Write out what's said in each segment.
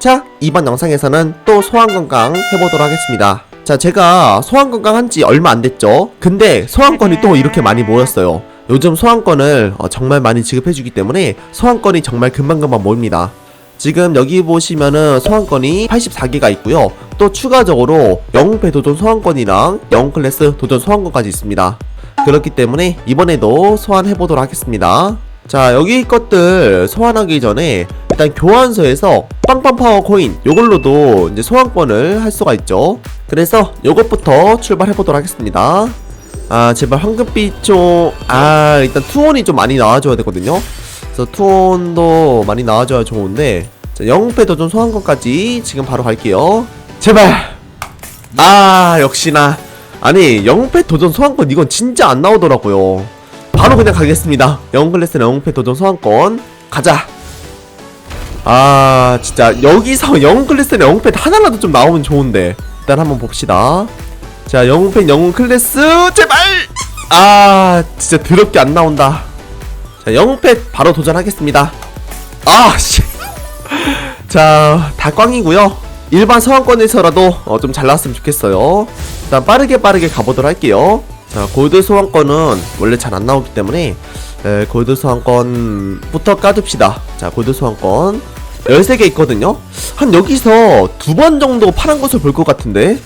자, 이번 영상에서는 또 소환건강 해보도록 하겠습니다. 자, 제가 소환건강 한지 얼마 안 됐죠? 근데 소환권이 또 이렇게 많이 모였어요. 요즘 소환권을 어, 정말 많이 지급해주기 때문에 소환권이 정말 금방금방 모입니다. 지금 여기 보시면은 소환권이 84개가 있고요. 또 추가적으로 영웅패 도전 소환권이랑 영웅 클래스 도전 소환권까지 있습니다. 그렇기 때문에 이번에도 소환해보도록 하겠습니다. 자, 여기 것들 소환하기 전에 일단 교환소에서 빵빵 파워 코인 요걸로도 이제 소환권을 할 수가 있죠. 그래서 요것부터 출발해보도록 하겠습니다. 아, 제발 황금빛 좀, 아, 일단 투혼이 좀 많이 나와줘야 되거든요. 그래서 투혼도 많이 나와줘야 좋은데, 자, 영패 도전 소환권까지 지금 바로 갈게요. 제발! 아, 역시나. 아니, 영패 도전 소환권 이건 진짜 안 나오더라고요. 바로 그냥 가겠습니다. 영웅 클래스는 영웅패 도전 소환권. 가자! 아, 진짜, 여기서 영웅 클래스는 영웅패 하나라도 좀 나오면 좋은데. 일단 한번 봅시다. 자, 영웅팬 영웅 클래스 제발! 아, 진짜 더럽게 안 나온다. 자, 영웅팬 바로 도전하겠습니다. 아, 씨. 자, 다 꽝이고요. 일반 소환권에서라도 어, 좀 잘 나왔으면 좋겠어요. 일단 빠르게 빠르게 가보도록 할게요. 자, 골드 소환권은 원래 잘 안 나오기 때문에 에, 골드 소환권부터 까둡시다. 자, 골드 소환권 13개 있거든요. 한 여기서 두 번 정도 파란 것을 볼 것 같은데.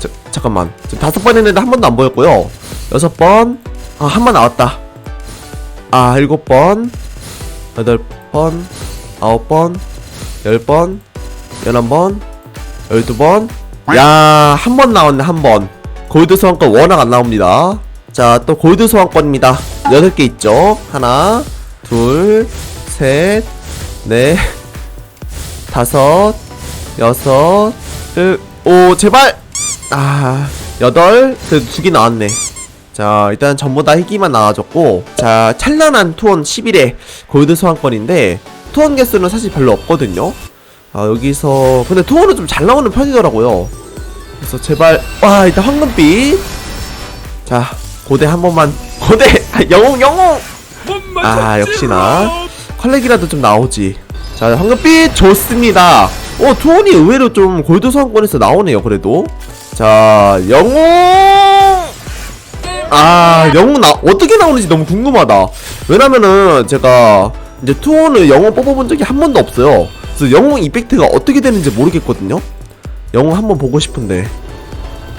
자, 잠깐만. 다섯 번 했는데 한 번도 안 보였고요. 여섯 번. 아, 한 번 나왔다. 아, 일곱 번. 여덟 번. 아홉 번. 열 번. 열한 번. 열두 번. 야, 한 번 나왔네, 한 번. 골드 소환권 워낙 안 나옵니다. 자, 또 골드 소환권입니다. 여덟 개 있죠. 하나, 둘, 셋, 넷, 다섯, 여섯, 일, 오, 제발! 아, 여덟, 그래도 두 개 나왔네. 자, 일단 전부 다 희귀만 나와줬고, 자, 찬란한 투원 11회 골드 소환권인데, 투원 개수는 사실 별로 없거든요. 아, 여기서, 근데 투원은 좀 잘 나오는 편이더라고요. 그래서 제발, 와, 일단 황금빛. 자, 고대 한 번만, 고대! 아, 영웅, 영웅! 아, 역시나. 컬렉이라도 좀 나오지. 자, 황금빛 좋습니다. 어, 투혼이 의외로 좀 골드 소환권에서 나오네요, 그래도. 자, 영웅! 아, 영웅 나, 어떻게 나오는지 너무 궁금하다. 왜냐면은 제가 이제 투혼을 영웅 뽑아본 적이 한 번도 없어요. 그래서 영웅 이펙트가 어떻게 되는지 모르겠거든요. 영웅 한번 보고 싶은데.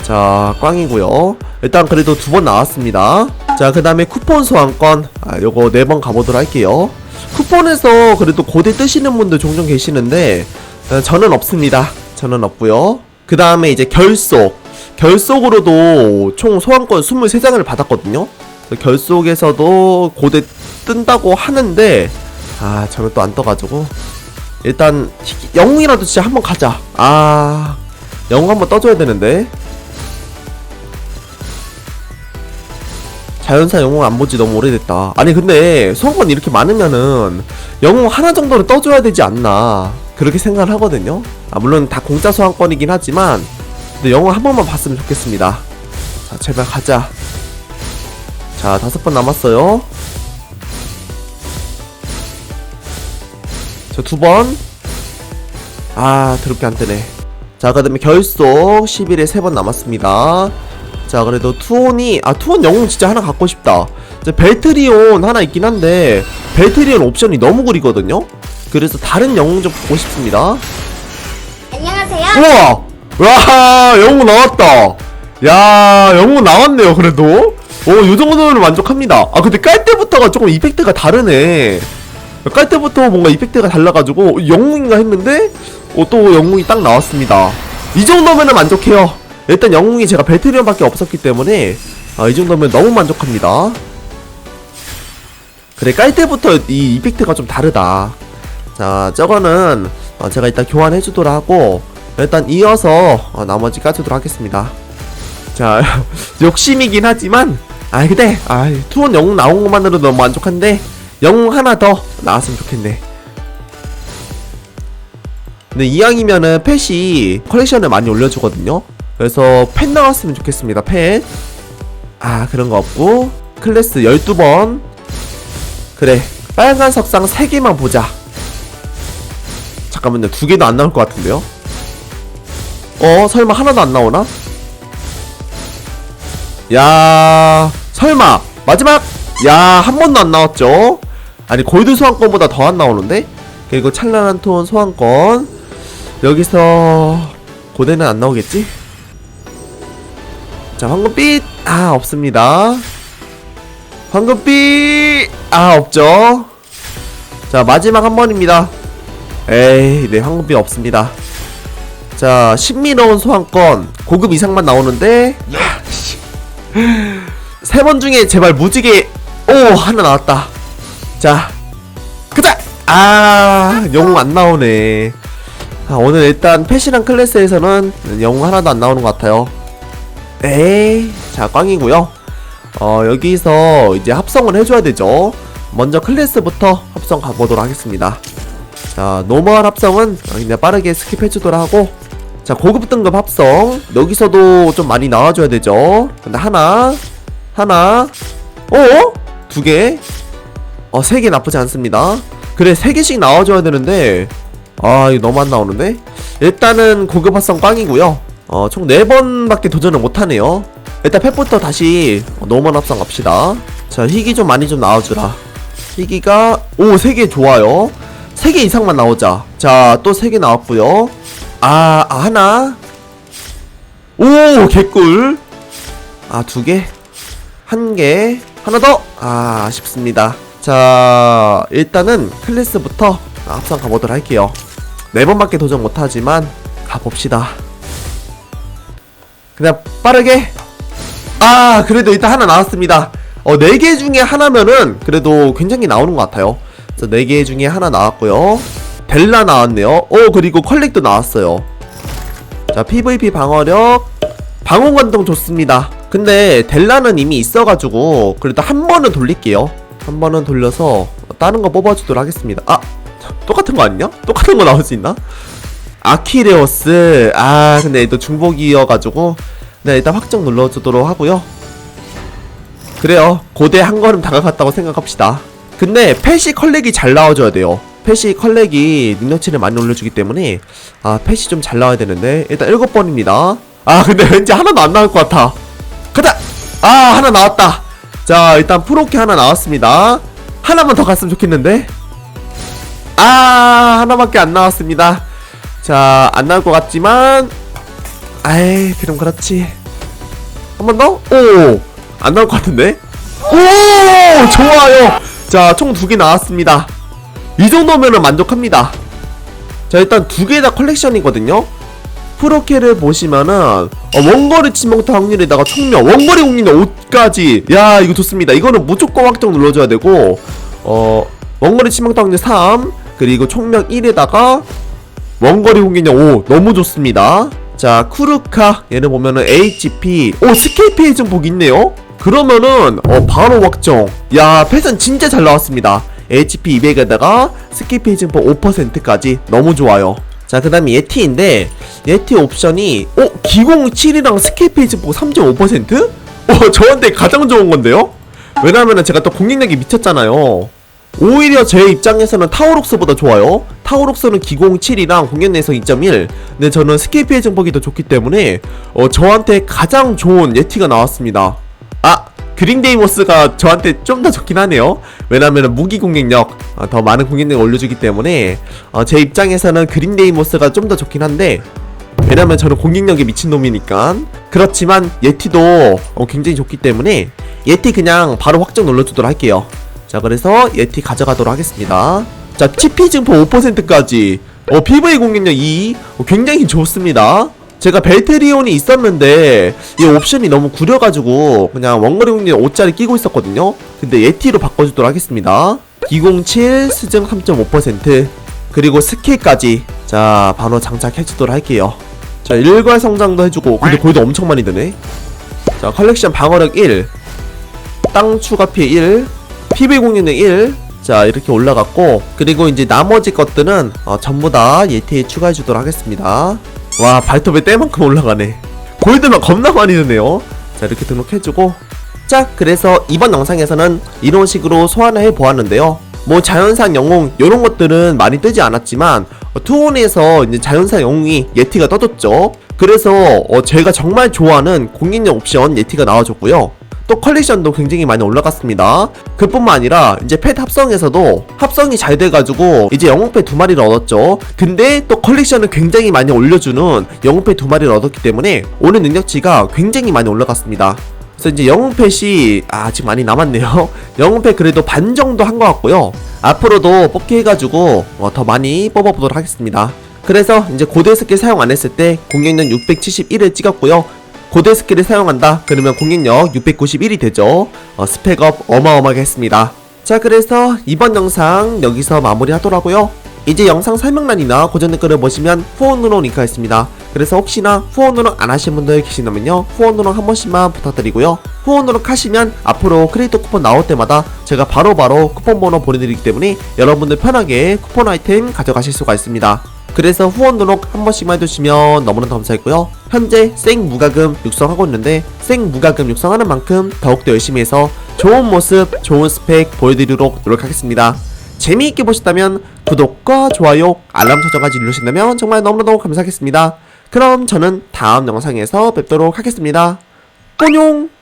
자, 꽝이고요. 일단 그래도 두 번 나왔습니다. 자, 그 다음에 쿠폰 소환권. 아, 요거 네 번 가보도록 할게요. 쿠폰에서 그래도 고대 뜨시는 분들 종종 계시는데, 어, 저는 없습니다. 저는 없고요. 그 다음에 이제 결속. 결속으로도 총 소환권 23장을 받았거든요. 결속에서도 고대 뜬다고 하는데, 아, 저는 또 안 떠가지고. 일단, 히- 영웅이라도 진짜 한번 가자. 아, 영웅 한번 떠줘야 되는데. 자연사 영웅 안 본지 너무 오래됐다. 아니 근데 소환권 이렇게 많으면은 영웅 하나 정도는 떠줘야 되지 않나 그렇게 생각을 하거든요. 아 물론 다 공짜 소환권이긴 하지만 근데 영웅 한 번만 봤으면 좋겠습니다. 자 제발 가자. 자 다섯 번 남았어요. 저두 번. 아 더럽게 안 되네. 자 그 다음에 결속 10일에 세번 남았습니다. 자 그래도 투혼이 아 투혼 영웅 진짜 하나 갖고 싶다. 이제 벨트리온 하나 있긴 한데 벨트리온 옵션이 너무 구리거든요. 그래서 다른 영웅 좀 갖고 싶습니다. 안녕하세요. 우와! 와 영웅 나왔다. 야 영웅 나왔네요 그래도. 오 요 정도면 만족합니다. 아 근데 깔 때부터가 조금 이펙트가 다르네. 깔 때부터 뭔가 이펙트가 달라가지고 영웅인가 했는데 어, 또 영웅이 딱 나왔습니다. 이 정도면은 만족해요. 일단 영웅이 제가 벨트리온밖에 없었기 때문에 아, 이 정도면 너무 만족합니다. 그래 깔 때부터 이 이펙트가 좀 다르다. 자 저거는 어, 제가 일단 교환해 주도록 하고 일단 이어서 어, 나머지 까주도록 하겠습니다. 자 욕심이긴 하지만 아 근데 아 투원 영웅 나온 것만으로도 너무 만족한데 영웅 하나 더 나왔으면 좋겠네 근데 이왕이면은 펫이 컬렉션을 많이 올려주거든요. 그래서 펫 나왔으면 좋겠습니다 펫. 아 그런 거 없고. 클래스 12번. 그래 빨간 석상 3개만 보자. 잠깐만요 두 개도 안 나올 것 같은데요? 어 설마 하나도 안 나오나? 야 설마. 마지막! 야 한 번도 안 나왔죠? 아니 골드 소환권보다 더 안 나오는데? 그리고 찬란한 톤 소환권 여기서 고대는 안 나오겠지? 자 황금빛! 아 없습니다. 황금빛! 아 없죠? 자 마지막 한 번입니다. 에이 네 황금빛 없습니다. 자 신미로운 소환권. 고급 이상만 나오는데 세 번 중에 제발 무지개 오 하나 나왔다. 자 그자! 아 영웅 안 나오네 아, 오늘 일단 패시랑 클래스에서는 영웅 하나도 안 나오는 것 같아요. 에이 자 꽝이고요. 어 여기서 이제 합성을 해줘야 되죠. 먼저 클래스부터 합성 가보도록 하겠습니다. 자 노멀 합성은 그냥 빠르게 스킵해주도록 하고. 자 고급 등급 합성. 여기서도 좀 많이 나와줘야 되죠. 근데 하나 하나 어? 두 개? 어, 세 개 나쁘지 않습니다. 그래, 세 개씩 나와줘야 되는데, 아, 이거 너무 안 나오는데? 일단은 고급 합성 꽝이고요. 어, 총네 번밖에 도전을 못하네요. 일단 펫부터 다시 노멀 합성 갑시다. 자, 희귀 좀 많이 좀 나와주라. 희귀가, 오, 세개 좋아요. 세개 이상만 나오자. 자, 또세개 나왔고요. 아, 아, 하나. 오, 개꿀. 아, 두 개. 한 개. 하나 더. 아, 아쉽습니다. 자, 일단은 클래스부터 합성 가보도록 할게요. 네 번밖에 도전 못하지만 가봅시다. 그냥 빠르게. 아, 그래도 일단 하나 나왔습니다. 어, 네개 중에 하나면은 그래도 굉장히 나오는 것 같아요. 그래서 네개 중에 하나 나왔고요. 델라 나왔네요. 어, 그리고 컬렉도 나왔어요. 자, PVP 방어력. 방어 관동 좋습니다. 근데 델라는 이미 있어가지고 그래도 한 번은 돌릴게요. 한 번은 돌려서 다른 거 뽑아주도록 하겠습니다. 아 똑같은 거 아니냐? 똑같은 거 나올 수 있나? 아키레오스 아 근데 또 중복이어가지고 네 일단 확정 눌러주도록 하고요. 그래요 고대 한 걸음 다가갔다고 생각합시다. 근데 펫이 컬렉이 잘 나와줘야 돼요. 펫이 컬렉이 능력치를 많이 올려주기 때문에 아 펫이 좀잘 나와야 되는데 일단 일곱 번입니다. 아 근데 왠지 하나도 안 나올 것 같아. 가자! 아, 하나 나왔다. 자, 일단 프로키 하나 나왔습니다. 하나만 더 갔으면 좋겠는데. 아, 하나밖에 안 나왔습니다. 자, 안 나올 것 같지만. 아이, 그럼 그렇지. 한 번 더? 오! 안 나올 것 같은데? 오! 좋아요! 자, 총 두 개 나왔습니다. 이 정도면은 만족합니다. 자, 일단 두 개 다 컬렉션이거든요. 프로케를 보시면은 어, 원거리 치명타 확률에다가 총명 원거리 공격력 5까지 야 이거 좋습니다 이거는 무조건 확정 눌러줘야 되고 어 원거리 치명타 확률 3 그리고 총명 1에다가 원거리 공격력 5 너무 좋습니다 자 쿠르카 얘를 보면은 HP 오 스케이피 좀복 있네요 그러면은 어 바로 확정 야 패션 진짜 잘 나왔습니다 HP 200에다가 스케이피 증폭 5%까지 너무 좋아요 자, 그 다음에 예티인데, 예티 옵션이, 어? 기공 7이랑 스케일 페이지 보고 3.5%? 어, 저한테 가장 좋은 건데요? 왜냐면은 제가 또 공격력이 미쳤잖아요. 오히려 제 입장에서는 타오록스보다 좋아요. 타오록스는 기공 7이랑 공격내에서 2.1. 근데 저는 페이지 증폭이 더 좋기 때문에, 어, 저한테 가장 좋은 예티가 나왔습니다. 아! 그린데이모스가 저한테 좀 더 좋긴 하네요. 왜냐면 무기 공격력 어, 더 많은 공격력을 올려주기 때문에 어, 제 입장에서는 그린데이모스가 좀 더 좋긴 한데 왜냐면 저는 공격력에 미친 놈이니까 그렇지만 예티도 어, 굉장히 좋기 때문에 예티 그냥 바로 확정 눌러주도록 할게요. 자 그래서 예티 가져가도록 하겠습니다. 자 TP 증폭 5%까지. 어 PV 공격력 2 어, 굉장히 좋습니다. 제가 벨트리온이 있었는데 이 옵션이 너무 구려가지고 그냥 원거리 공격 5짜리 끼고 있었거든요. 근데 예티로 바꿔주도록 하겠습니다. 207 수정 3.5% 그리고 스킬까지. 자 바로 장착해주도록 할게요. 자 일괄 성장도 해주고 근데 골드 엄청 많이 드네. 자 컬렉션 방어력 1 땅 추가 피해 1 PV 공격력 1자 이렇게 올라갔고 그리고 이제 나머지 것들은 어, 전부 다 예티에 추가해 주도록 하겠습니다. 와 발톱에 때만큼 올라가네. 골드만 겁나 많이 드네요. 자 이렇게 등록해주고. 자 그래서 이번 영상에서는 이런 식으로 소환을 해보았는데요. 뭐 자연산 영웅 이런 것들은 많이 뜨지 않았지만 어, 투혼에서 이제 자연산 영웅이 예티가 떠졌죠. 그래서 어, 제가 정말 좋아하는 공인력 옵션 예티가 나와줬고요. 또 컬렉션도 굉장히 많이 올라갔습니다. 그뿐만 아니라 이제 펫 합성에서도 합성이 잘 돼가지고 이제 영웅펫 두 마리를 얻었죠. 근데 또 컬렉션을 굉장히 많이 올려주는 영웅펫 두 마리를 얻었기 때문에 오늘 능력치가 굉장히 많이 올라갔습니다. 그래서 이제 영웅펫이 아, 아직 많이 남았네요. 영웅펫 그래도 반 정도 한 것 같고요. 앞으로도 뽑기 해가지고 어, 더 많이 뽑아보도록 하겠습니다. 그래서 이제 고대 스킬 사용 안 했을 때 공격력 671을 찍었고요. 고대 스킬을 사용한다. 그러면 공격력 691이 되죠. 어, 스펙업 어마어마하게 했습니다. 자 그래서 이번 영상 여기서 마무리 하더라고요. 이제 영상 설명란이나 고정 댓글을 보시면 후원으로 링크가 있습니다. 그래서 혹시나 후원으로 안 하신 분들 계시다면요. 후원으로 한 번씩만 부탁드리고요. 후원으로 하시면 앞으로 크리에이터 쿠폰 나올 때마다 제가 바로바로 쿠폰 번호 보내드리기 때문에 여러분들 편하게 쿠폰 아이템 가져가실 수가 있습니다 그래서 후원 등록 한 번씩만 해주시면 너무나 감사했고요. 현재 생 무가금 육성하고 있는데 생 무가금 육성하는 만큼 더욱더 열심히 해서 좋은 모습, 좋은 스펙 보여드리도록 노력하겠습니다. 재미있게 보셨다면 구독과 좋아요, 알람 설정까지 누르신다면 정말 너무나도 감사하겠습니다. 그럼 저는 다음 영상에서 뵙도록 하겠습니다. 안녕!